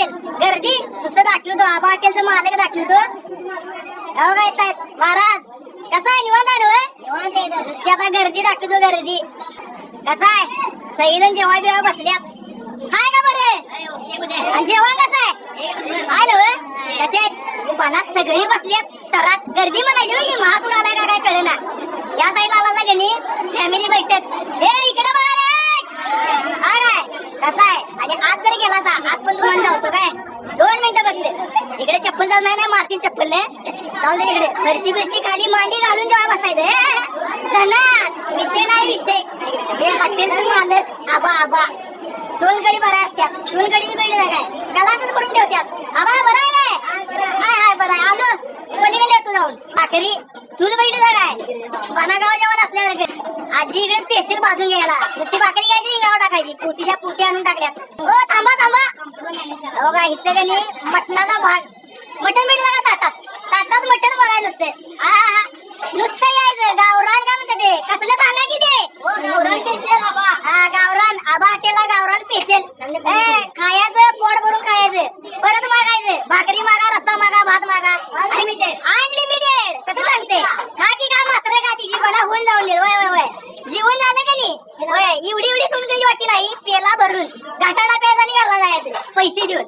Hotel गर्दी. नुसतं दाखवतो. आबा हॉटेलचं मालक दाखवतो. हो काय येत आहेत महाराज कसा आहे निवांत आहे ना होय? नुसती आता गर्दी दाखवतो गर्दी. कसा आहे? सगळेजण जेव्हा जेव्हा बसल्यात. हाय का बरे? आणि जेवण कसं आहे? हाय ना होय? कसे आहेत? मनात सगळे बसलेत तरात गर्दी म्हणायची होय, महापूर आलाय का काय कळेना? या साईडला आला का गणी. फॅमिली बैठक. हे इकडे बघा रे हा काय कसा आहे आणि आज जर गेला तर आज पण तुम्हाला जावतो काय दोन मिनिटं बघते इकडे चप्पल जाऊन नाही मारतील चप्पल जाऊन इकडे. फरशी बिरशी खाली मांडी घालून जेव्हा बसायचं सणात विषय नाही विषय. हे हॉटेल मालक. आबा आबा. सोलकडी बरा असत्यात. सोलकडीची बैल काय? गलासच करून ठेवत्यात. आबा बरा आहे काय हाय हाय बरा आहे. आलो. पलीकडे येतो जाऊन. भाकरी. चूल पहिली जागा आहे पानागाव जेवण असल्यासारखे. आजी इकडे स्पेशल भाजून घ्यायला. नुसती भाकरी घ्यायची गाव टाकायची. पोतीच्या पोती आणून टाकल्यात. हो थांबा थांबा. हो का इथं का नाही मटणाचा भाग मटण भेटलं का ताटात? ताटात मटण बघाय नुसते. नुसतं यायचं गावरान काय म्हणतात ते? कसलं सांगा की ते गावरान आबा. हा गावरान. आबा हॉटेलला गावरान स्पेशल खायचं पोट भरून खायचं. परत मागायचं. भाकरी मागा रस्ता मागा भात मागा. अनलिमिटेड कसं सांगते? हा. की का मात्र का. तिची बना होऊन जाऊन दे. वय वय वय. जीवन झालं का नाही? एवढी एवढी सुनकली वाटली नाही. पेला भरून. घाटाला प्यायचा आणि घरला जायचं. पैसे देऊन.